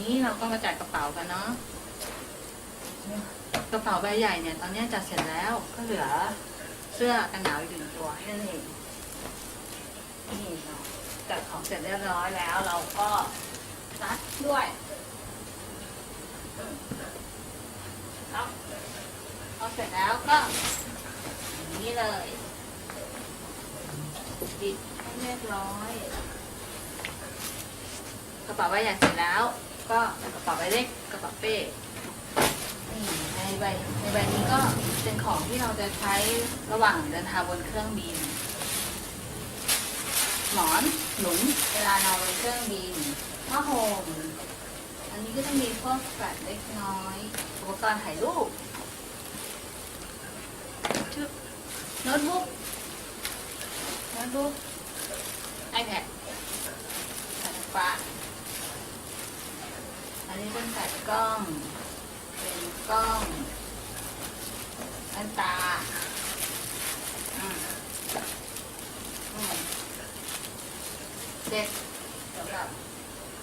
นี้เราก็มาจัดกระเป๋ากันเนาะกระเป๋าใบใหญ่เนี่ย ตอนนี้จัดเสร็จแล้วก็เหลือเสื้อกันหนาวอีกหนึ่งตัวแค่นั้นเองนี่เนาะจัดของเสร็จเรียบร้อยแล้ว เราก็ซักด้วยครับพอเสร็จแล้วก็นี้เลยปิดให้เรียบร้อย กระเป๋าใบใหญ่เสร็จแล้ว ก็กระเป๋าใบเล็กกระเป๋าเป้นี่ในใบในใบนี้ก็เป็นของที่เราจะใช้ระหว่างเดินทางบนเครื่องบิน หมอนหนุนเวลานอนบนเครื่องบินผ้าห่มอันนี้ก็จะมีพวกแฟลชเล็กน้อย อุปกรณ์ถ่ายรูปชุดโน้ตบุ๊กโน้ตบุ๊ก iPad สายไฟฟ้า อันนี้เป็นสายกล้อง เป็นกล้องแว่นตาเด็กสำหรับ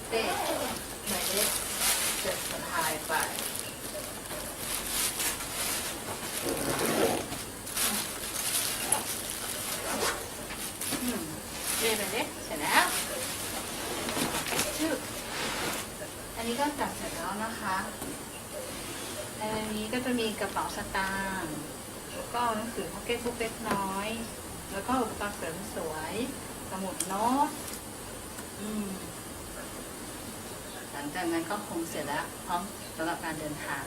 เด็กหมายเล็กจะสะพายไปอืมเรียนไปเล็กเสร็จแล้วชื่อ อั นนี้ก็จัดเสร็จแล้วนะคะในนี้ก็จะมีกระเป๋าสตางค์แล้วก็หนังสือพ็อกเก็ตบุ๊กเล็กน้อย แล้วก็อุปกรณ์เสริมสวยสมุดโน้ตอืมหลังจากนั้นก็คงเสร็จแล้วพร้อมสำหรับการเดินทาง